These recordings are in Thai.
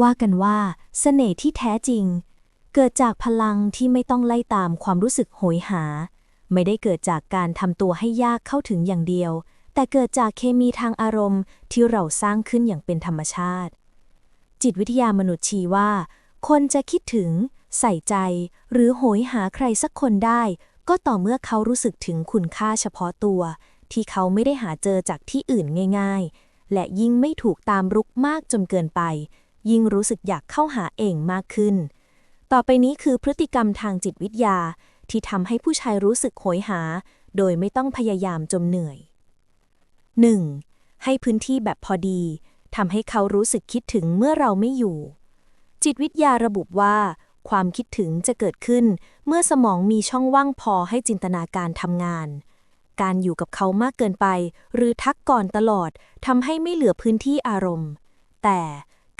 ว่ากันว่าเสน่ห์ที่แท้จริง เกิดจากพลังที่ไม่ต้องไล่ตามความรู้สึกโหยหา ไม่ได้เกิดจากการทำตัวให้ยากเข้าถึงอย่างเดียว แต่เกิดจากเคมีทางอารมณ์ที่เราสร้างขึ้นอย่างเป็นธรรมชาติ จิตวิทยามนุษย์ชี้ว่า คนจะคิดถึง ใส่ใจ หรือโหยหาใครสักคนได้ ก็ต่อเมื่อเขารู้สึกถึงคุณค่าเฉพาะตัว ที่เขาไม่ได้หาเจอจากที่อื่นง่าย ๆ และยิ่งไม่ถูกตามรุกมากจนเกินไป ยิ่งรู้สึกอยากเข้าหาเองมากขึ้น ต่อไปนี้คือพฤติกรรมทางจิตวิทยาที่ทำให้ผู้ชายรู้สึกโหยหา โดยไม่ต้องพยายามจมเหนื่อย 1. ให้พื้นที่แบบพอดีทำให้เขารู้สึกคิดถึงเมื่อเราไม่อยู่ จิตวิทยาระบุว่า ความคิดถึงจะเกิดขึ้น เมื่อสมองมีช่องว่างพอให้จินตนาการทำงาน การอยู่กับเขามากเกินไป หรือทักก่อนตลอดทำให้ไม่เหลือพื้นที่อารมณ์ แต่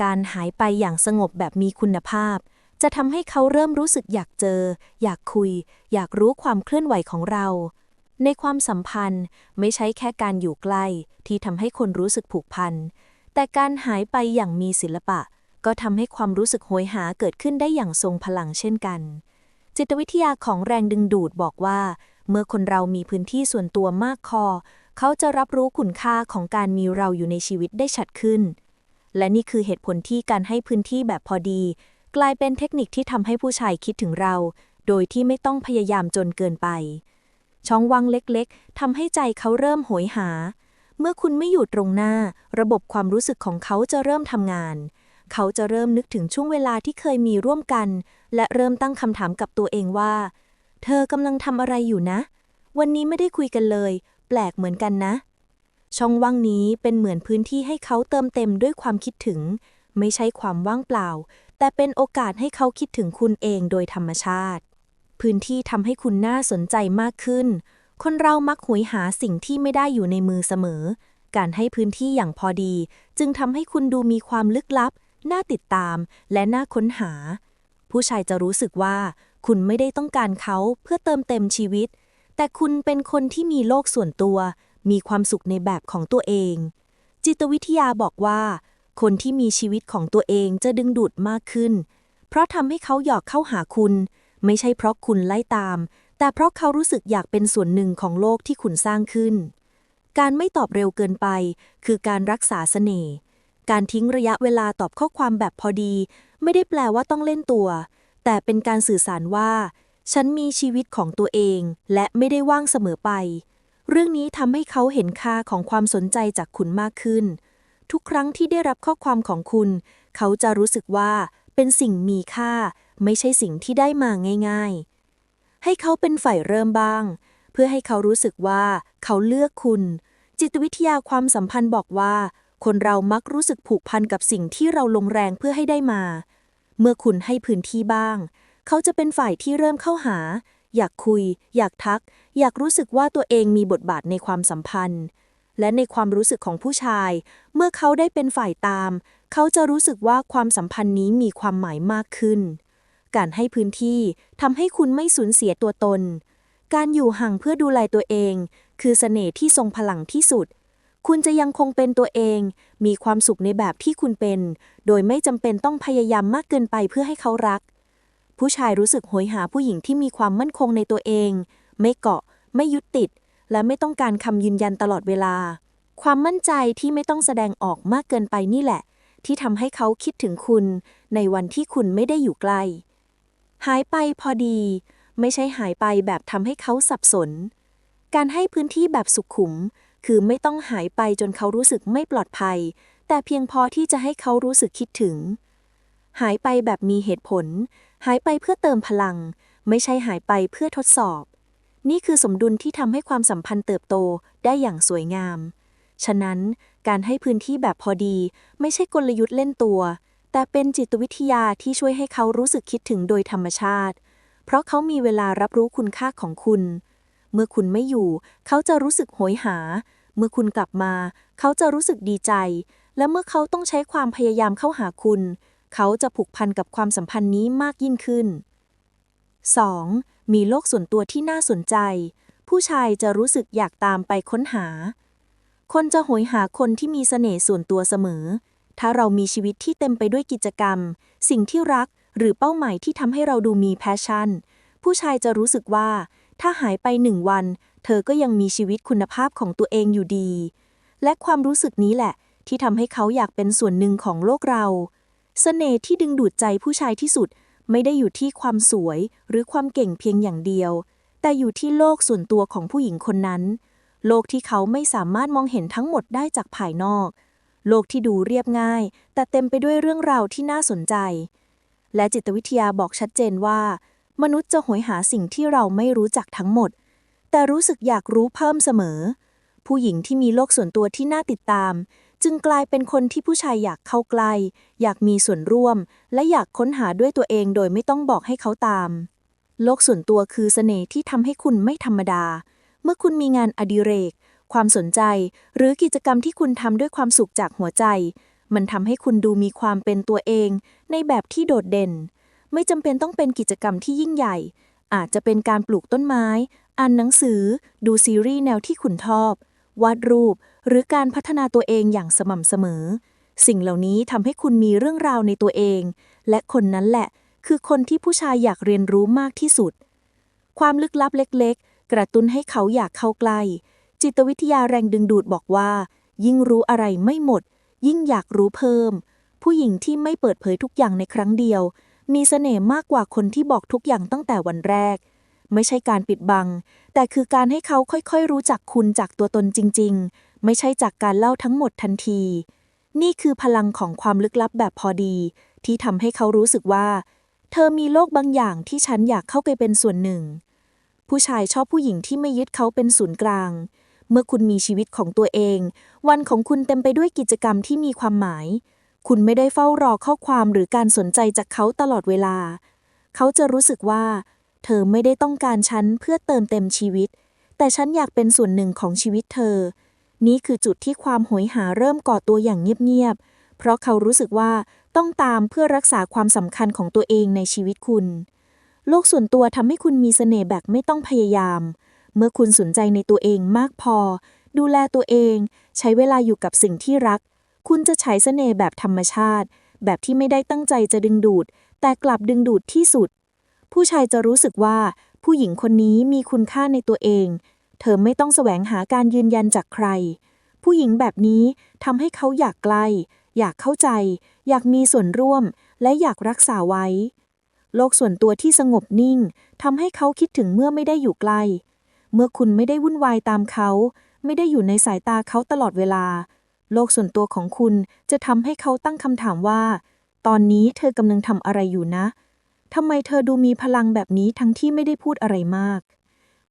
การหายไปอย่างสงบแบบมีคุณภาพ จะทำให้เขาเริ่มรู้สึกอยากเจอ อยากคุย อยากรู้ความเคลื่อนไหวของเรา ในความสัมพันธ์ไม่ใช่แค่การอยู่ใกล้ ที่ทำให้คนรู้สึกผูกพัน แต่การหายไปอย่างมีศิลปะ ก็ทำให้ความรู้สึกโหยหาเกิดขึ้นได้อย่างทรงพลังเช่นกัน จิตวิทยาของแรงดึงดูดบอกว่า เมื่อคนเรามีพื้นที่ส่วนตัวมากพอเขาจะรับรู้คุณค่าของการมีเราอยู่ในชีวิตได้ชัดขึ้น และนี่คือเหตุผลที่การให้พื้นที่แบบพอดี กลายเป็นเทคนิคที่ทำให้ผู้ชายคิดถึงเรา โดยที่ไม่ต้องพยายามจนเกินไป ช่องว่างเล็กๆทำให้ใจเขาเริ่มโหยหา เมื่อคุณไม่อยู่ตรงหน้า ระบบความรู้สึกของเขาจะเริ่มทำงาน เขาจะเริ่มนึกถึงช่วงเวลาที่เคยมีร่วมกัน และเริ่มตั้งคำถามกับตัวเองว่า เธอกำลังทำอะไรอยู่นะ วันนี้ไม่ได้คุยกันเลย แปลกเหมือนกันนะ ช่องว่างนี้เป็นเหมือนพื้นที่ให้เขาเติมเต็มด้วยความคิดถึง ไม่ใช่ความว่างเปล่า แต่เป็นโอกาสให้เขาคิดถึงคุณเองโดยธรรมชาติ พื้นที่ทำให้คุณน่าสนใจมากขึ้น คนเรามักหวยหาสิ่งที่ไม่ได้อยู่ในมือเสมอ การให้พื้นที่อย่างพอดี จึงทำให้คุณดูมีความลึกลับ น่าติดตาม และน่าค้นหา ผู้ชายจะรู้สึกว่า คุณไม่ได้ต้องการเขาเพื่อเติมเต็มชีวิต แต่คุณเป็นคนที่มีโลกส่วนตัว มีความสุขในแบบของตัวเอง จิตวิทยาบอกว่า คนที่มีชีวิตของตัวเองจะดึงดูดมากขึ้น เพราะทำให้เขาหยอกเข้าหาคุณ ไม่ใช่เพราะคุณไล่ตาม แต่เพราะเขารู้สึกอยากเป็นส่วนหนึ่งของโลกที่คุณสร้างขึ้น การไม่ตอบเร็วเกินไป คือการรักษาเสน่ห์ การทิ้งระยะเวลาตอบข้อความแบบพอดี ไม่ได้แปลว่าต้องเล่นตัว แต่เป็นการสื่อสารว่า ฉันมีชีวิตของตัวเอง และไม่ได้ว่างเสมอไป เรื่องนี้ทำให้เขาเห็นค่าของความสนใจจากคุณมากขึ้น ทุกครั้งที่ได้รับข้อความของคุณ เขาจะรู้สึกว่าเป็นสิ่งมีค่า ไม่ใช่สิ่งที่ได้มาง่าย ๆ ให้เขาเป็นฝ่ายเริ่มบ้าง เพื่อให้เขารู้สึกว่าเขาเลือกคุณ จิตวิทยาความสัมพันธ์บอกว่า คนเรามักรู้สึกผูกพันกับสิ่งที่เราลงแรงเพื่อให้ได้มา เมื่อคุณให้พื้นที่บ้าง เขาจะเป็นฝ่ายที่เริ่มเข้าหา อยากคุย อยากทัก อยากรู้สึกว่าตัวเองมีบทบาทในความสัมพันธ์ และในความรู้สึกของผู้ชาย เมื่อเขาได้เป็นฝ่ายตาม เขาจะรู้สึกว่าความสัมพันธ์นี้มีความหมายมากขึ้น การให้พื้นที่ทำให้คุณไม่สูญเสียตัวตน การอยู่ห่างเพื่อดูแลตัวเอง คือเสน่ห์ที่ทรงพลังที่สุดคุณจะยังคงเป็นตัวเอง มีความสุขในแบบที่คุณเป็น โดยไม่จำเป็นต้องพยายามมากเกินไปเพื่อให้เขารัก ผู้ชายรู้สึกหยหาผู้หญิงที่มีความมั่นคงในตัวเอง ไม่เกาะ ไม่ยึดติด และไม่ต้องการคำยืนยันตลอดเวลา ความมั่นใจที่ไม่ต้องแสดงออกมากเกินไปนี่แหละ ที่ทำให้เขาคิดถึงคุณ ในวันที่คุณไม่ได้อยู่ใกล้หายไปพอดี ไม่ใช่หายไปแบบทำให้เขาสับสน การให้พื้นที่แบบสุขุม คือไม่ต้องหายไปจนเขารู้สึกไม่ปลอดภัย แต่เพียงพอที่จะให้เขารู้สึกคิดถึง หายไปแบบมีเหตุผล หายไปเพื่อเติมพลัง ไม่ใช่หายไปเพื่อทดสอบ นี่คือสมดุลที่ทำให้ความสัมพันธ์เติบโตได้อย่างสวยงาม ฉะนั้นการให้พื้นที่แบบพอดี ไม่ใช่กลยุทธ์เล่นตัว แต่เป็นจิตวิทยาที่ช่วยให้เขารู้สึกคิดถึงโดยธรรมชาติ เพราะเขามีเวลารับรู้คุณค่าของคุณ เมื่อคุณไม่อยู่ เขาจะรู้สึกโหยหา เมื่อคุณกลับมา เขาจะรู้สึกดีใจ และเมื่อเขาต้องใช้ความพยายามเข้าหาคุณเเขาจะผูกพันกับความสัมพันธ์นี้มากยิ่งขึ้น 2. มีโลกส่วนตัวที่น่าสนใจ ผู้ชายจะรู้สึกอยากตามไปค้นหา คนจะหยหาคนที่มีเสน่ห์ส่วนตัวเสมอ ถ้าเรามีชีวิตที่เต็มไปด้วยกิจกรรม สิ่งที่รักหรือเป้าหมายที่ทำให้เราดูมีแพชชั่น ผู้ชายจะรู้สึกว่า ถ้าหายไปหนึ่งวัน เธอก็ยังมีชีวิตคุณภาพของตัวเองอยู่ดี และความรู้สึกนี้แหละ ที่ทำให้เขาอยากเป็นส่วนหนึ่งของโลกเรา เสน่ห์ที่ดึงดูดใจผู้ชายที่สุด ไม่ได้อยู่ที่ความสวยหรือความเก่งเพียงอย่างเดียว แต่อยู่ที่โลกส่วนตัวของผู้หญิงคนนั้น โลกที่เขาไม่สามารถมองเห็นทั้งหมดได้จากภายนอก โลกที่ดูเรียบง่าย แต่เต็มไปด้วยเรื่องราวที่น่าสนใจ และจิตวิทยาบอกชัดเจนว่า มนุษย์จะโหยหาสิ่งที่เราไม่รู้จักทั้งหมด แต่รู้สึกอยากรู้เพิ่มเสมอ ผู้หญิงที่มีโลกส่วนตัวที่น่าติดตาม จึงกลายเป็นคนที่ผู้ชายอยากเข้าใกล้อยากมีส่วนร่วม และอยากค้นหาด้วยตัวเองโดยไม่ต้องบอกให้เขาตาม โลกส่วนตัวคือเสน่ห์ที่ทำให้คุณไม่ธรรมดา เมื่อคุณมีงานอดิเรก ความสนใจ หรือกิจกรรมที่คุณทำด้วยความสุขจากหัวใจ มันทำให้คุณดูมีความเป็นตัวเอง ในแบบที่โดดเด่น ไม่จำเป็นต้องเป็นกิจกรรมที่ยิ่งใหญ่ อาจจะเป็นการปลูกต้นไม้ อ่านหนังสือ ดูซีรีส์แนวที่คุณชอบ วาดรูป หรือการพัฒนาตัวเองอย่างสม่ำเสมอ สิ่งเหล่านี้ทำให้คุณมีเรื่องราวในตัวเอง และคนนั้นแหละ คือคนที่ผู้ชายอยากเรียนรู้มากที่สุด ความลึกลับเล็ก ๆ กระตุ้นให้เขาอยากเข้าใกล้ จิตวิทยาแรงดึงดูดบอกว่า ยิ่งรู้อะไรไม่หมด ยิ่งอยากรู้เพิ่ม ผู้หญิงที่ไม่เปิดเผยทุกอย่างในครั้งเดียว มีเสน่ห์มากกว่าคนที่บอกทุกอย่างตั้งแต่วันแรกไม่ใช่การปิดบัง แต่คือการให้เขาค่อยๆ รู้จักคุณจากตัวตนจริงๆ ไม่ใช่จากการเล่าทั้งหมดทันที นี่คือพลังของความลึกลับแบบพอดี ที่ทำให้เขารู้สึกว่า เธอมีโลกบางอย่างที่ฉันอยากเข้าไปเป็นส่วนหนึ่ง ผู้ชายชอบผู้หญิงที่ไม่ยึดเขาเป็นศูนย์กลาง เมื่อคุณมีชีวิตของตัวเอง วันของคุณเต็มไปด้วยกิจกรรมที่มีความหมาย คุณไม่ได้เฝ้ารอข้อความหรือการสนใจจากเขาตลอดเวลา เขาจะรู้สึกว่า เธอไม่ได้ต้องการฉันเพื่อเติมเต็มชีวิต แต่ฉันอยากเป็นส่วนหนึ่งของชีวิตเธอ นี่คือจุดที่ความโหยหาเริ่มก่อตัวอย่างเงียบๆ เพราะเขารู้สึกว่าต้องตามเพื่อรักษาความสำคัญของตัวเองในชีวิตคุณ โลกส่วนตัวทำให้คุณมีเสน่ห์แบบไม่ต้องพยายาม เมื่อคุณสนใจในตัวเองมากพอ ดูแลตัวเอง ใช้เวลาอยู่กับสิ่งที่รัก คุณจะใช้เสน่ห์แบบธรรมชาติ แบบที่ไม่ได้ตั้งใจจะดึงดูด แต่กลับดึงดูดที่สุด ผู้ชายจะรู้สึกว่าผู้หญิงคนนี้มีคุณค่าในตัวเอง เธอไม่ต้องแสวงหาการยืนยันจากใคร ผู้หญิงแบบนี้ทำให้เขาอยากใกล้อยากเข้าใจ อยากมีส่วนร่วม และอยากรักษาไว้ โลกส่วนตัวที่สงบนิ่งทำให้เขาคิดถึงเมื่อไม่ได้อยู่ใกล้ เมื่อคุณไม่ได้วุ่นวายตามเขา ไม่ได้อยู่ในสายตาเขาตลอดเวลา โลกส่วนตัวของคุณจะทำให้เขาตั้งคำถามว่า ตอนนี้เธอกำลังทำอะไรอยู่นะทำไมเธอดูมีพลังแบบนี้ทั้งที่ไม่ได้พูดอะไรมาก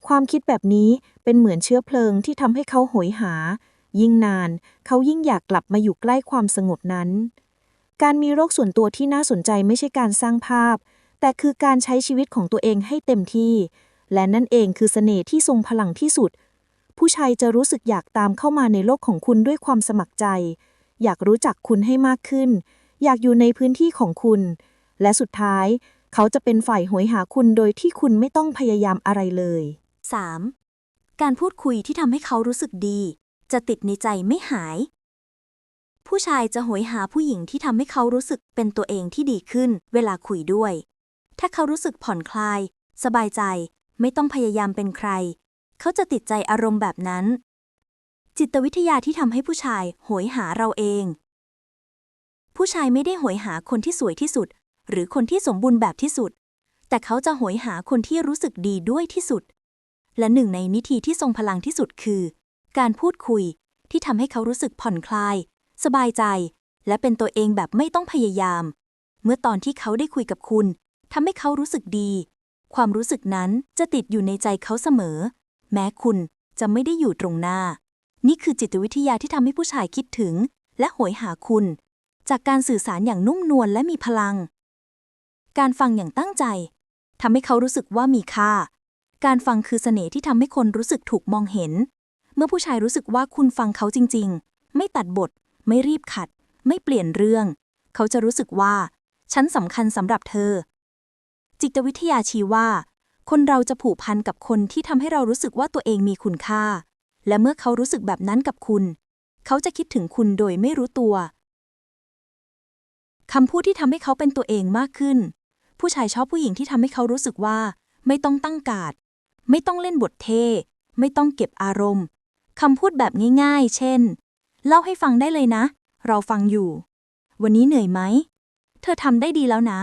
ความคิดแบบนี้เป็นเหมือนเชื้อเพลิงที่ทำให้เขาโหยหา ยิ่งนาน เขายิ่งอยากกลับมาอยู่ใกล้ความสงบนั้น การมีโรคส่วนตัวที่น่าสนใจไม่ใช่การสร้างภาพ แต่คือการใช้ชีวิตของตัวเองให้เต็มที่ และนั่นเองคือเสน่ห์ที่ทรงพลังที่สุด ผู้ชายจะรู้สึกอยากตามเข้ามาในโลกของคุณด้วยความสมัครใจ อยากรู้จักคุณให้มากขึ้น อยากอยู่ในพื้นที่ของคุณ และสุดท้าย เขาจะเป็นฝ่ายโหยหาคุณโดยที่คุณไม่ต้องพยายามอะไรเลย 3. การพูดคุยที่ทำให้เขารู้สึกดี จะติดในใจไม่หาย ผู้ชายจะโหยหาผู้หญิงที่ทำให้เขารู้สึกเป็นตัวเองที่ดีขึ้น เวลาคุยด้วย ถ้าเขารู้สึกผ่อนคลาย สบายใจ ไม่ต้องพยายามเป็นใคร เขาจะติดใจอารมณ์แบบนั้น จิตวิทยาที่ทำให้ผู้ชายโหยหาเราเอง ผู้ชายไม่ได้โหยหาคนที่สวยที่สุด หรือคนที่สมบูรณ์แบบที่สุด แต่เขาจะโหยหาคนที่รู้สึกดีด้วยที่สุด และหนึ่งในนิธีที่ทรงพลังที่สุดคือ การพูดคุยที่ทำให้เขารู้สึกผ่อนคลาย สบายใจ และเป็นตัวเองแบบไม่ต้องพยายาม เมื่อตอนที่เขาได้คุยกับคุณทำให้เขารู้สึกดี ความรู้สึกนั้นจะติดอยู่ในใจเขาเสมอ แม้คุณจะไม่ได้อยู่ตรงหน้า นี่คือจิตวิทยาที่ทำให้ผู้ชายคิดถึง และโหยหาคุณ จากการสื่อสารอย่างนุ่มนวลและมีพลัง การฟังอย่างตั้งใจทำให้เขารู้สึกว่ามีค่า การฟังคือเสน่ห์ที่ทำให้คนรู้สึกถูกมองเห็น เมื่อผู้ชายรู้สึกว่าคุณฟังเขาจริง ๆ ไม่ตัดบท ไม่รีบขัด ไม่เปลี่ยนเรื่อง เขาจะรู้สึกว่า ฉันสำคัญสำหรับเธอ จิตวิทยาชี้ว่า คนเราจะผูกพันกับคนที่ทำให้เรารู้สึกว่าตัวเองมีคุณค่า และเมื่อเขารู้สึกแบบนั้นกับคุณ เขาจะคิดถึงคุณโดยไม่รู้ตัวคำพูดที่ทำให้เขาเป็นตัวเองมากขึ้น ผู้ชายชอบผู้หญิงที่ทำให้เขารู้สึกว่า ไม่ต้องตั้งการด ไม่ต้องเล่นบทเท่ไม่ต้องเก็บอารมณ์คำพูดแบบง่ายๆ เช่น เล่าให้ฟังได้เลยนะ เราฟังอยู่ วันนี้เหนื่อยไหม เธอทำได้ดีแล้วนะ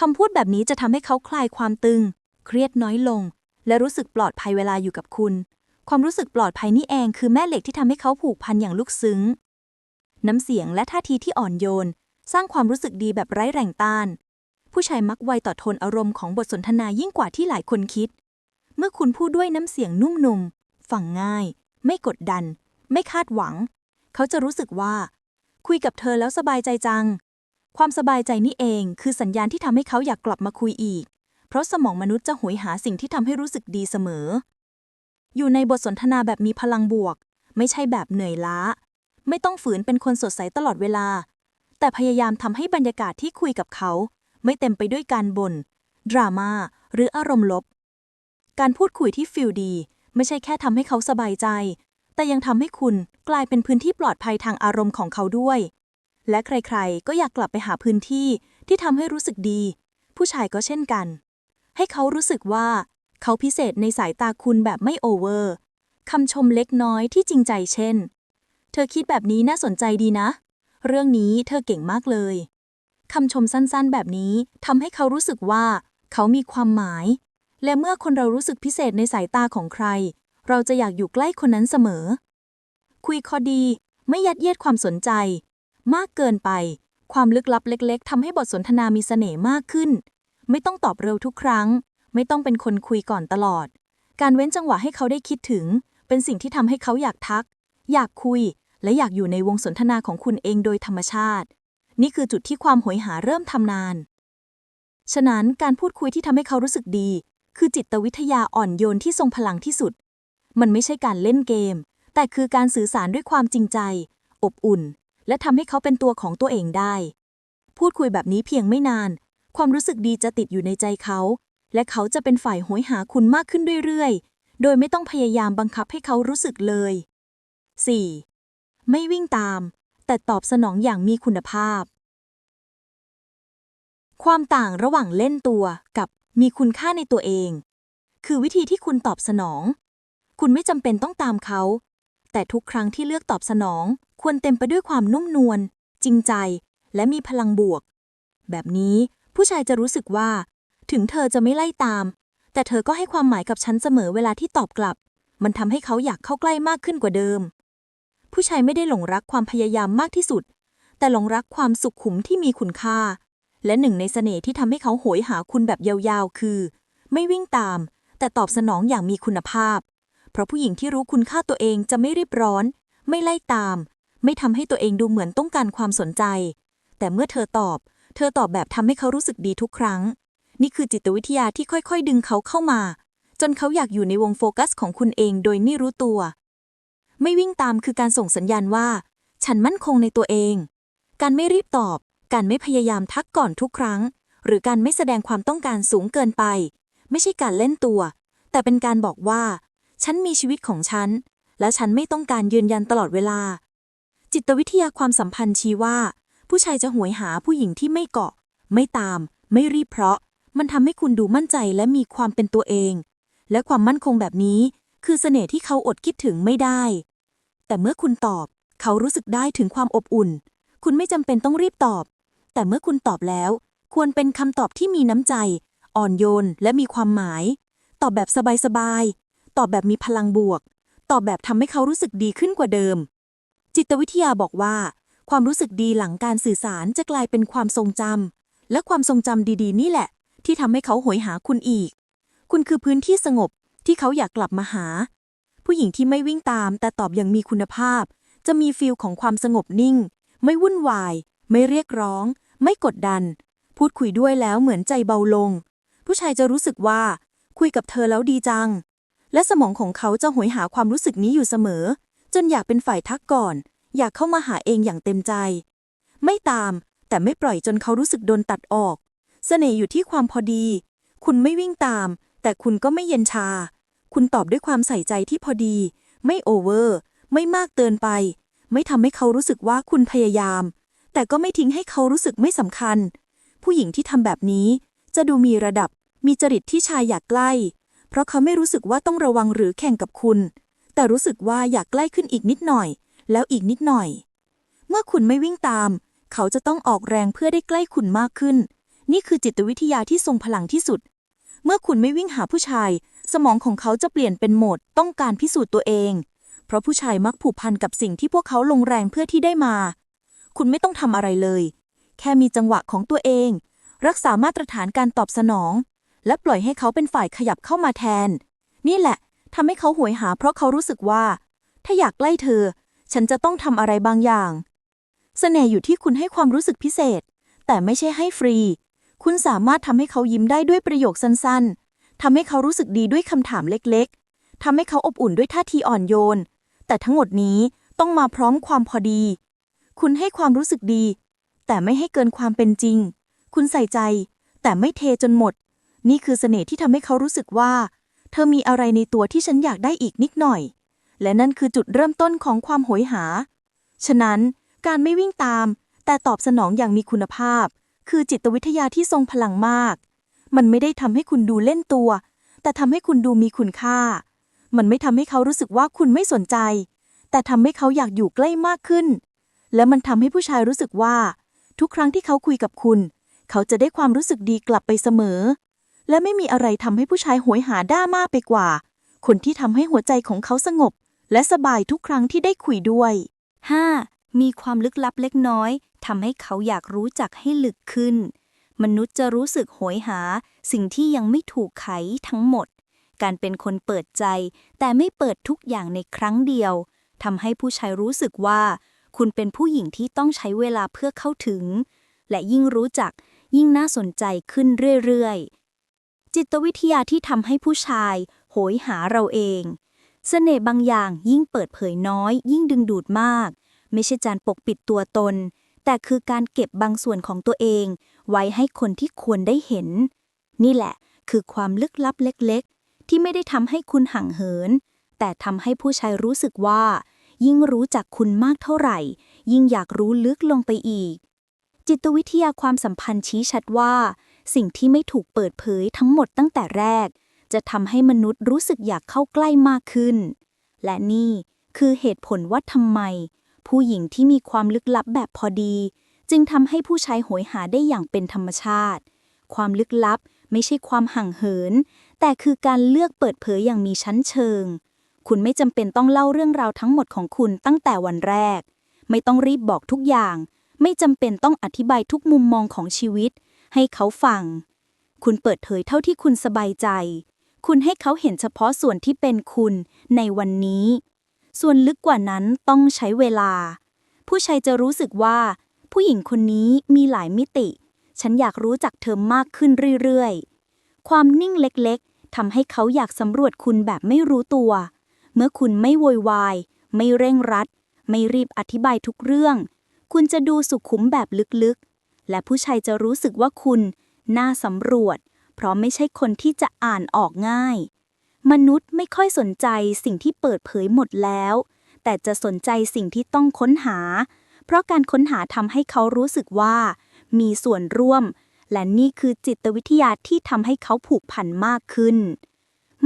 คำพูดแบบนี้จะทำให้เขาคลายความตึง เครียดน้อยลง และรู้สึกปลอดภัยเวลาอยู่กับคุณ ความรู้สึกปลอดภัยนี่เองคือแม่เหล็กที่ทำให้เขาผูกพันอย่างลึกซึ้ง น้ำเสียงและท่าทีที่อ่อนโยน สร้างความรู้สึกดีแบบไร้แรงต้าน ผู้ชายมักไวต่อโทนอารมณ์ของบทสนทนายิ่งกว่าที่หลายคนคิด เมื่อคุณพูดด้วยน้ำเสียงนุ่มนุ่มฟังง่าย ไม่กดดัน ไม่คาดหวัง เขาจะรู้สึกว่า คุยกับเธอแล้วสบายใจจัง ความสบายใจนี่เองคือสัญญาณที่ทำให้เขาอยากกลับมาคุยอีก เพราะสมองมนุษย์จะหวยหาสิ่งที่ทำให้รู้สึกดีเสมอ อยู่ในบทสนทนาแบบมีพลังบวก ไม่ใช่แบบเหนื่อยล้า ไม่ต้องฝืนเป็นคนสดใสตลอดเวลา แต่พยายามทำให้บรรยากาศที่คุยกับเขา ไม่เต็มไปด้วยการบน่นดราม่าหรืออารมณ์ลบ การพูดคุยที่ฟิลดี ไม่ใช่แค่ทำให้เขาสบายใจ แต่ยังทำให้คุณกลายเป็นพื้นที่ปลอดภัยทางอารมณ์ของเขาด้วย และใครๆ ก็อยากกลับไปหาพื้นที่ที่ทำให้รู้สึกดี ผู้ชายก็เช่นกัน ให้เขารู้สึกว่า เขาพิเศษในสายตาคุณแบบไม่โอเวอร์คำชมเล็กน้อยที่จริงใจเช่น เธอคิดแบบนี้น่าสนใจดีนะ เรื่องนี้เธอเก่งมากเลยคำชมสั้นๆ แบบนี้ทำให้เขารู้สึกว่า เขามีความหมาย และเมื่อคนเรารู้สึกพิเศษในสายตาของใคร เราจะอยากอยู่ใกล้คนนั้นเสมอ คุยคอดี ไม่ยัดเยียดความสนใจ มากเกินไป ความลึกลับเล็ก ๆทำให้บทสนทนามีเสน่ห์มากขึ้น ไม่ต้องตอบเร็วทุกครั้ง ไม่ต้องเป็นคนคุยก่อนตลอด การเว้นจังหวะให้เขาได้คิดถึง เป็นสิ่งที่ทำให้เขาอยากทัก อยากคุย และอยากอยู่ในวงสนทนาของคุณเองโดยธรรมชาติ นี่คือจุดที่ความโหยหาเริ่มทำนานฉะนั้นการพูดคุยที่ทำให้เขารู้สึกดี คือจิตวิทยาอ่อนโยนที่ทรงพลังที่สุด มันไม่ใช่การเล่นเกม แต่คือการสื่อสารด้วยความจริงใจ อบอุ่น และทำให้เขาเป็นตัวของตัวเองได้ พูดคุยแบบนี้เพียงไม่นาน ความรู้สึกดีจะติดอยู่ในใจเขา และเขาจะเป็นฝ่ายโหยหาคุณมากขึ้นเรื่อยๆ โดยไม่ต้องพยายามบังคับให้เขารู้สึกเลย 4. ไม่วิ่งตาม แต่ตอบสนองอย่างมีคุณภาพ ความต่างระหว่างเล่นตัวกับ มีคุณค่าในตัวเอง คือวิธีที่คุณตอบสนอง คุณไม่จำเป็นต้องตามเขา แต่ทุกครั้งที่เลือกตอบสนอง ควรเต็มไปด้วยความนุ่มนวล จริงใจ และมีพลังบวก แบบนี้ผู้ชายจะรู้สึกว่า ถึงเธอจะไม่ไล่ตาม แต่เธอก็ให้ความหมายกับฉันเสมอเวลาที่ตอบกลับ มันทำให้เขาอยากเข้าใกล้มากขึ้นกว่าเดิม ผู้ชายไม่ได้หลงรักความพยายามมากที่สุด แต่หลงรักความสุขขุมที่มีคุณค่า และหนึ่งในเสน่ห์ที่ทำให้เขาโหยหาคุณแบบยาวๆ คือ ไม่วิ่งตาม แต่ตอบสนองอย่างมีคุณภาพ เพราะผู้หญิงที่รู้คุณค่าตัวเองจะไม่รีบร้อน ไม่ไล่ตาม ไม่ทำให้ตัวเองดูเหมือนต้องการความสนใจ แต่เมื่อเธอตอบ เธอตอบแบบทำให้เขารู้สึกดีทุกครั้ง นี่คือจิตวิทยาที่ค่อยๆ ดึงเขาเข้ามา จนเขาอยากอยู่ในวงโฟกัสของคุณเองโดยไม่รู้ตัว ไม่วิ่งตามคือการส่งสัญญาณว่า ฉันมั่นคงในตัวเอง การไม่รีบตอบ การไม่พยายามทักก่อนทุกครั้ง หรือการไม่แสดงความต้องการสูงเกินไป ไม่ใช่การเล่นตัว แต่เป็นการบอกว่า ฉันมีชีวิตของฉัน และฉันไม่ต้องการยืนยันตลอดเวลา จิตวิทยาความสัมพันธ์ชี้ว่า ผู้ชายจะหวยหาผู้หญิงที่ไม่เกาะ ไม่ตาม ไม่รีบเพราะ มันทำให้คุณดูมั่นใจและมีความเป็นตัวเอง และความมั่นคงแบบนี้ คือเสน่ห์ที่เขาอดคิดถึงไม่ได้ แต่เมื่อคุณตอบ เขารู้สึกได้ถึงความอบอุ่นคุณไม่จำเป็นต้องรีบตอบ แต่เมื่อคุณตอบแล้ว ควรเป็นคำตอบที่มีน้ำใจ อ่อนโยนและมีความหมาย ตอบแบบสบายๆ ตอบแบบมีพลังบวก ตอบแบบทำให้เขารู้สึกดีขึ้นกว่าเดิม จิตวิทยาบอกว่า ความรู้สึกดีหลังการสื่อสารจะกลายเป็นความทรงจำและความทรงจำดีๆ นี่แหละ ที่ทำให้เขาโหยหาคุณอีก คุณคือพื้นที่สงบที่เขาอยากกลับมาหา ผู้หญิงที่ไม่วิ่งตาม แต่ตอบอย่างมีคุณภาพ จะมีฟีลของความสงบนิ่ง ไม่วุ่นวาย ไม่เรียกร้อง ไม่กดดัน พูดคุยด้วยแล้วเหมือนใจเบาลง ผู้ชายจะรู้สึกว่า คุยกับเธอแล้วดีจัง และสมองของเขาจะหวยหาความรู้สึกนี้อยู่เสมอ จนอยากเป็นฝ่ายทักก่อน อยากเข้ามาหาเองอย่างเต็มใจ ไม่ตาม แต่ไม่ปล่อยจนเขารู้สึกโดนตัดออกเสน่ห์อยู่ที่ความพอดี คุณไม่วิ่งตาม แต่คุณก็ไม่เย็นชา คุณตอบด้วยความใส่ใจที่พอดี ไม่โอเวอร์ ไม่มากเกินไป ไม่ทำให้เขารู้สึกว่าคุณพยายาม แต่ก็ไม่ทิ้งให้เขารู้สึกไม่สำคัญ ผู้หญิงที่ทำแบบนี้จะดูมีระดับ มีจริตที่ชายอยากใกล้ เพราะเขาไม่รู้สึกว่าต้องระวังหรือแข่งกับคุณ แต่รู้สึกว่าอยากใกล้ขึ้นอีกนิดหน่อย แล้วอีกนิดหน่อย เมื่อคุณไม่วิ่งตาม เขาจะต้องออกแรงเพื่อได้ใกล้คุณมากขึ้น นี่คือจิตวิทยาที่ทรงพลังที่สุด เมื่อคุณไม่วิ่งหาผู้ชาย สมองของเขาจะเปลี่ยนเป็นโหมดต้องการพิสูจน์ตัวเอง เพราะผู้ชายมักผูกพันกับสิ่งที่พวกเขาลงแรงเพื่อที่ได้มา คุณไม่ต้องทำอะไรเลย แค่มีจังหวะของตัวเอง รักษามาตรฐานการตอบสนอง และปล่อยให้เขาเป็นฝ่ายขยับเข้ามาแทน นี่แหละทำให้เขาหวยหาเพราะเขารู้สึกว่า ถ้าอยากใกล้เธอ ฉันจะต้องทำอะไรบางอย่างเสน่ห์อยู่ที่คุณให้ความรู้สึกพิเศษ แต่ไม่ใช่ให้ฟรี คุณสามารถทำให้เขายิ้มได้ด้วยประโยคสั้นๆทำให้เขารู้สึกดีด้วยคำถามเล็กๆทำให้เขาอบอุ่นด้วยท่าทีอ่อนโยน แต่ทั้งหมดนี้ต้องมาพร้อมความพอดี คุณให้ความรู้สึกดี แต่ไม่ให้เกินความเป็นจริง คุณใส่ใจ แต่ไม่เทจนหมด นี่คือเสน่ห์ที่ทำให้เขารู้สึกว่า เธอมีอะไรในตัวที่ฉันอยากได้อีกนิดหน่อย และนั่นคือจุดเริ่มต้นของความโหยหา ฉะนั้นการไม่วิ่งตาม แต่ตอบสนองอย่างมีคุณภาพ คือจิตวิทยาที่ทรงพลังมาก มันไม่ได้ทำให้คุณดูเล่นตัว แต่ทำให้คุณดูมีคุณค่า มันไม่ทำให้เขารู้สึกว่าคุณไม่สนใจ แต่ทำให้เขาอยากอยู่ใกล้มากขึ้น และมันทำให้ผู้ชายรู้สึกว่า ทุกครั้งที่เขาคุยกับคุณ เขาจะได้ความรู้สึกดีกลับไปเสมอ และไม่มีอะไรทำให้ผู้ชายหวยหาด้ามากไปกว่า คนที่ทำให้หัวใจของเขาสงบ และสบายทุกครั้งที่ได้คุยด้วย 5. มีความลึกลับเล็กน้อยทำให้เขาอยากรู้จักให้ลึกขึ้น มนุษย์จะรู้สึกโหยหา สิ่งที่ยังไม่ถูกไขทั้งหมด การเป็นคนเปิดใจ แต่ไม่เปิดทุกอย่างในครั้งเดียวทำให้ผู้ชายรู้สึกว่า คุณเป็นผู้หญิงที่ต้องใช้เวลาเพื่อเข้าถึง และยิ่งรู้จักยิ่งน่าสนใจขึ้นเรื่อยๆ จิตวิทยาที่ทำให้ผู้ชาย โหยหาเราเอง เสน่ห์บางอย่างยิ่งเปิดเผยน้อย ยิ่งดึงดูดมาก ไม่ใช่การปกปิดตัวตน แต่คือการเก็บบางส่วนของตัวเอง ไว้ให้คนที่ควรได้เห็น นี่แหละคือความลึกลับเล็ก ๆ ที่ไม่ได้ทำให้คุณห่างเหิน แต่ทำให้ผู้ชายรู้สึกว่า ยิ่งรู้จักคุณมากเท่าไหร่ ยิ่งอยากรู้ลึกลงไปอีก จิตวิทยาความสัมพันธ์ชี้ชัดว่า สิ่งที่ไม่ถูกเปิดเผยทั้งหมดตั้งแต่แรก จะทำให้มนุษย์รู้สึกอยากเข้าใกล้มากขึ้น และนี่คือเหตุผลว่าทำไม ผู้หญิงที่มีความลึกลับแบบพอดี จึงทำให้ผู้ชายโหยหาได้อย่างเป็นธรรมชาติ ความลึกลับไม่ใช่ความห่างเหิน แต่คือการเลือกเปิดเผยอย่างมีชั้นเชิง คุณไม่จำเป็นต้องเล่าเรื่องราวทั้งหมดของคุณตั้งแต่วันแรก ไม่ต้องรีบบอกทุกอย่าง ไม่จำเป็นต้องอธิบายทุกมุมมองของชีวิต ให้เขาฟัง คุณเปิดเผยเท่าที่คุณสบายใจ คุณให้เขาเห็นเฉพาะส่วนที่เป็นคุณในวันนี้ ส่วนลึกกว่านั้นต้องใช้เวลา ผู้ชายจะรู้สึกว่า ผู้หญิงคนนี้มีหลายมิติ ฉันอยากรู้จักเธอมากขึ้นเรื่อยๆ ความนิ่งเล็กๆทำให้เขาอยากสำรวจคุณแบบไม่รู้ตัว เมื่อคุณไม่โวยวาย ไม่เร่งรัด ไม่รีบอธิบายทุกเรื่อง คุณจะดูสุขุมแบบลึกๆ และผู้ชายจะรู้สึกว่าคุณ น่าสำรวจ เพราะไม่ใช่คนที่จะอ่านออกง่าย มนุษย์ไม่ค่อยสนใจสิ่งที่เปิดเผยหมดแล้ว แต่จะสนใจสิ่งที่ต้องค้นหา เพราะการค้นหาทำให้เขารู้สึกว่า มีส่วนร่วม และนี่คือจิตวิทยาที่ทำให้เขาผูกพันมากขึ้น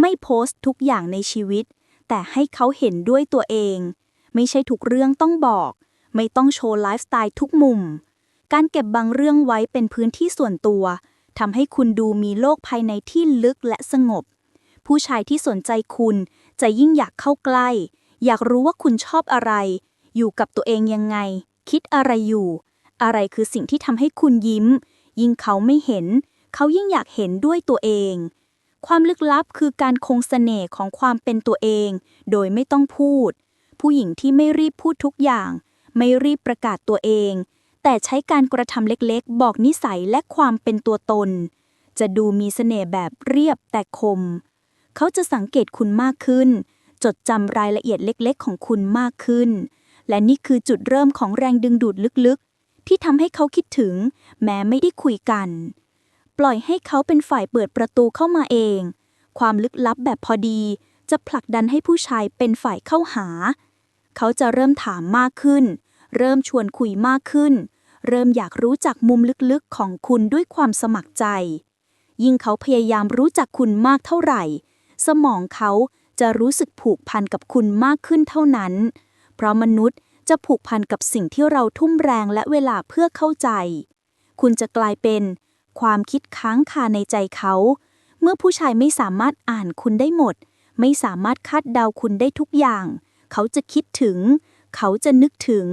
ไม่โพสต์ทุกอย่างในชีวิต แต่ให้เขาเห็นด้วยตัวเอง ไม่ใช่ทุกเรื่องต้องบอก ไม่ต้องโชว์ไลฟ์สไตล์ทุกมุม การเก็บบางเรื่องไว้เป็นพื้นที่ส่วนตัวทำให้คุณดูมีโลกภายในที่ลึกและสงบ ผู้ชายที่สนใจคุณจะยิ่งอยากเข้าใกล้ อยากรู้ว่าคุณชอบอะไร อยู่กับตัวเองยังไง คิดอะไรอยู่ อะไรคือสิ่งที่ทำให้คุณยิ้ม ยิ่งเขาไม่เห็น เขายิ่งอยากเห็นด้วยตัวเอง ความลึกลับคือการคงเสน่ห์ของความเป็นตัวเอง โดยไม่ต้องพูด ผู้หญิงที่ไม่รีบพูดทุกอย่าง ไม่รีบประกาศตัวเอง แต่ใช้การกระทำเล็กๆ บอกนิสัยและความเป็นตัวตน จะดูมีเสน่ห์แบบเรียบแต่คม เขาจะสังเกตคุณมากขึ้น จดจำรายละเอียดเล็กๆ ของคุณมากขึ้น และนี่คือจุดเริ่มของแรงดึงดูดลึกๆ ที่ทำให้เขาคิดถึง แม้ไม่ได้คุยกัน ปล่อยให้เขาเป็นฝ่ายเปิดประตูเข้ามาเอง ความลึกลับแบบพอดี จะผลักดันให้ผู้ชายเป็นฝ่ายเข้าหา เขาจะเริ่มถามมากขึ้น เริ่มชวนคุยมากขึ้น เริ่มอยากรู้จักมุมลึกๆของคุณด้วยความสมัครใจ ยิ่งเขาพยายามรู้จักคุณมากเท่าไหร่ สมองเขาจะรู้สึกผูกพันกับคุณมากขึ้นเท่านั้น เพราะมนุษย์จะผูกพันกับสิ่งที่เราทุ่มแรงและเวลาเพื่อเข้าใจ คุณจะกลายเป็น ความคิดค้างคาในใจเขา เมื่อผู้ชายไม่สามารถอ่านคุณได้หมด ไม่สามารถคาดเดาคุณได้ทุกอย่าง เขาจะคิดถึง เขาจะนึกถึง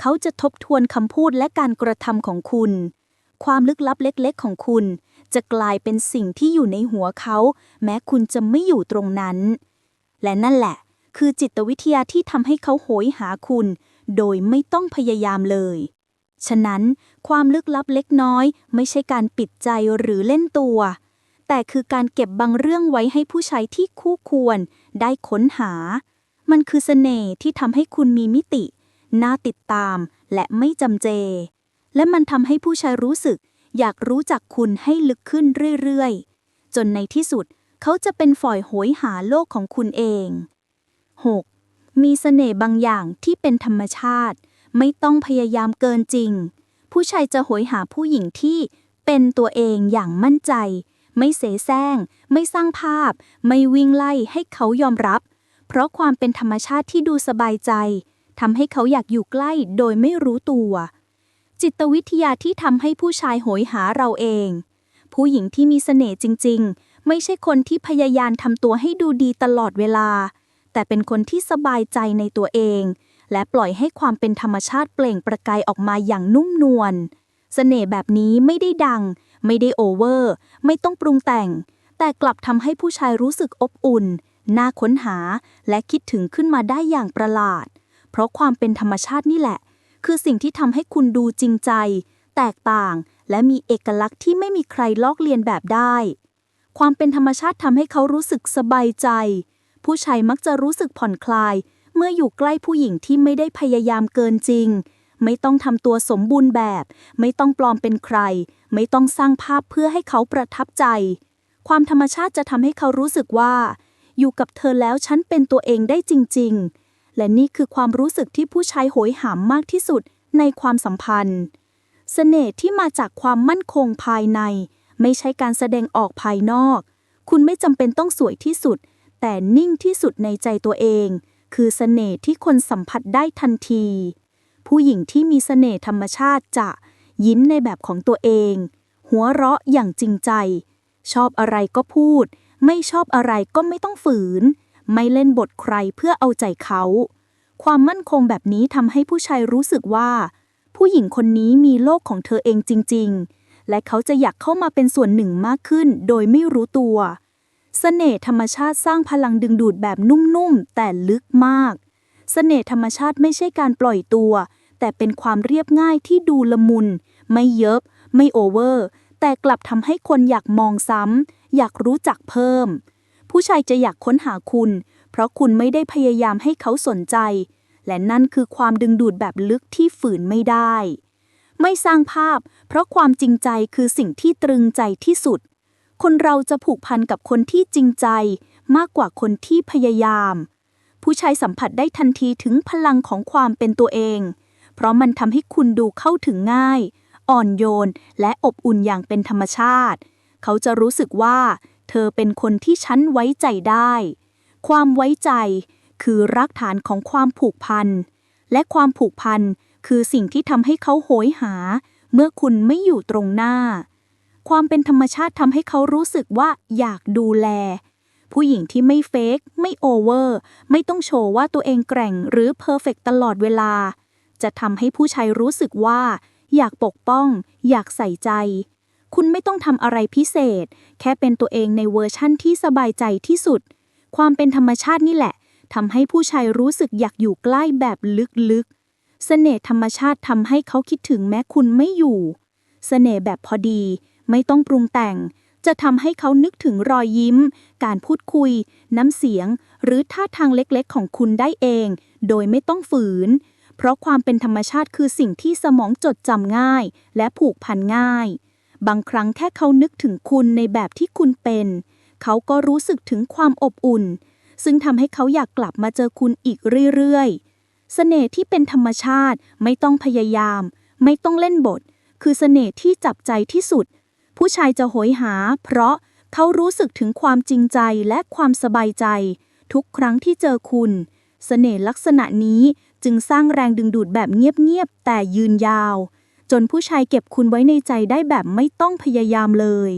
เขาจะทบทวนคำพูดและการกระทำของคุณ ความลึกลับเล็กๆ ของคุณ จะกลายเป็นสิ่งที่อยู่ในหัวเขา แม้คุณจะไม่อยู่ตรงนั้น และนั่นแหละ คือจิตวิทยาที่ทำให้เขาโหยหาคุณ โดยไม่ต้องพยายามเลย ฉะนั้นความลึกลับเล็กน้อย ไม่ใช่การปิดใจหรือเล่นตัว แต่คือการเก็บบางเรื่องไว้ให้ผู้ใชายที่คู่ควร ได้ค้นหา มันคือเสน่ห์ที่ทำให้คุณมีมิติ น่าติดตามและไม่จำเจ และมันทำให้ผู้ใชายรู้สึก อยากรู้จักคุณให้ลึกขึ้นเรื่อยๆ จนในที่สุด เขาจะเป็นฝ่อยโหยหาโลกของคุณเอง 6. มีเสน่ห์บางอย่างที่เป็นธรรมชาติ ไม่ต้องพยายามเกินจริง ผู้ชายจะโหยหาผู้หญิงที่เป็นตัวเองอย่างมั่นใจ ไม่เสแสร้ง ไม่สร้างภาพ ไม่วิ่งไล่ให้เขายอมรับ เพราะความเป็นธรรมชาติที่ดูสบายใจทำให้เขาอยากอยู่ใกล้โดยไม่รู้ตัว จิตวิทยาที่ทำให้ผู้ชายโหยหาเราเอง ผู้หญิงที่มีเสน่ห์จริง ๆ ไม่ใช่คนที่พยายามทำตัวให้ดูดีตลอดเวลา แต่เป็นคนที่สบายใจในตัวเอง และปล่อยให้ความเป็นธรรมชาติเปล่งประกายออกมาอย่างนุ่มนวลเสน่ห์แบบนี้ไม่ได้ดัง ไม่ได้โอเวอร์ ไม่ต้องปรุงแต่ง แต่กลับทำให้ผู้ชายรู้สึกอบอุ่น น่าค้นหา และคิดถึงขึ้นมาได้อย่างประหลาด เพราะความเป็นธรรมชาตินี่แหละ คือสิ่งที่ทำให้คุณดูจริงใจ แตกต่าง และมีเอกลักษณ์ที่ไม่มีใครลอกเลียนแบบได้ ความเป็นธรรมชาติทำให้เขารู้สึกสบายใจ ผู้ชายมักจะรู้สึกผ่อนคลาย มื่ออยู่ใกล้ผู้หญิงที่ไม่ได้พยายามเกินจริง ไม่ต้องทำตัวสมบูรณ์แบบ ไม่ต้องปลอมเป็นใคร ไม่ต้องสร้างภาพเพื่อให้เขาประทับใจ ความธรรมชาติจะทำให้เขารู้สึกว่า อยู่กับเธอแล้วฉันเป็นตัวเองได้จริง ๆ และนี่คือความรู้สึกที่ผู้ชายโหยหามมากที่สุดในความสัมพันธ์ เสน่ห์ที่มาจากความมั่นคงภายใน ไม่ใช่การแสดงออกภายนอก คุณไม่จำเป็นต้องสวยที่สุด แต่นิ่งที่สุดในใจตัวเอง คือเสน่ห์ที่คนสัมผัสได้ทันที ผู้หญิงที่มีเสน่ห์ธรรมชาติจะยิ้มในแบบของตัวเอง หัวเราะอย่างจริงใจ ชอบอะไรก็พูด ไม่ชอบอะไรก็ไม่ต้องฝืน ไม่เล่นบทใครเพื่อเอาใจเขา ความมั่นคงแบบนี้ทำให้ผู้ชายรู้สึกว่า ผู้หญิงคนนี้มีโลกของเธอเองจริง ๆ และเขาจะอยากเข้ามาเป็นส่วนหนึ่งมากขึ้น โดยไม่รู้ตัว เสน่ห์ธรรมชาติสร้างพลังดึงดูดแบบนุ่มๆ แต่ลึกมาก เสน่ห์ธรรมชาติไม่ใช่การปล่อยตัว แต่เป็นความเรียบง่ายที่ดูละมุน ไม่เยิบไม่โอเวอร์ แต่กลับทำให้คนอยากมองซ้ำ อยากรู้จักเพิ่ม ผู้ชายจะอยากค้นหาคุณ เพราะคุณไม่ได้พยายามให้เขาสนใจ และนั่นคือความดึงดูดแบบลึกที่ฝืนไม่ได้ ไม่สร้างภาพ เพราะความจริงใจคือสิ่งที่ตรึงใจที่สุด คนเราจะผูกพันกับคนที่จริงใจ มากกว่าคนที่พยายาม ผู้ชายสัมผัสได้ทันทีถึงพลังของความเป็นตัวเอง เพราะมันทำให้คุณดูเข้าถึงง่าย อ่อนโยน และอบอุ่นอย่างเป็นธรรมชาติ เขาจะรู้สึกว่า เธอเป็นคนที่ฉันไว้ใจได้ ความไว้ใจ คือรากฐานของความผูกพัน และความผูกพันคือสิ่งที่ทำให้เขาโหยหา เมื่อคุณไม่อยู่ตรงหน้า ความเป็นธรรมชาติทำให้เขารู้สึกว่าอยากดูแล ผู้หญิงที่ไม่เฟกไม่โอเวอร์ ไม่ต้องโชว์ว่าตัวเองแกร่งหรือเพอร์เฟกตลอดเวลา จะทำให้ผู้ชายรู้สึกว่า อยากปกป้อง อยากใส่ใจ คุณไม่ต้องทำอะไรพิเศษ แค่เป็นตัวเองในเวอร์ชั่นที่สบายใจที่สุด ความเป็นธรรมชาตินี่แหละทำให้ผู้ชายรู้สึกอยากอยู่ใกล้แบบลึกๆเสน่ห์ธรรมชาติทำให้เขาคิดถึงแม้คุณไม่อยู่เสน่ห์แบบพอดี ไม่ต้องปรุงแต่ง จะทำให้เขานึกถึงรอยยิ้ม การพูดคุย น้ำเสียง หรือท่าทางเล็กๆ ของคุณได้เอง โดยไม่ต้องฝืน เพราะความเป็นธรรมชาติคือสิ่งที่สมองจดจำง่าย และผูกพันง่าย บางครั้งแค่เขานึกถึงคุณในแบบที่คุณเป็น เขาก็รู้สึกถึงความอบอุ่น ซึ่งทำให้เขาอยากกลับมาเจอคุณอีกเรื่อยๆเสน่ห์ที่เป็นธรรมชาติไม่ต้องพยายาม ไม่ต้องเล่นบท คือเสน่ห์ที่จับใจที่สุด ผู้ชายจะโหยหา เพราะเขารู้สึกถึงความจริงใจและความสบายใจ ทุกครั้งที่เจอคุณเสน่ห์ลักษณะนี้จึงสร้างแรงดึงดูดแบบเงียบๆแต่ยืนยาว จนผู้ชายเก็บคุณไว้ในใจได้แบบไม่ต้องพยายามเลย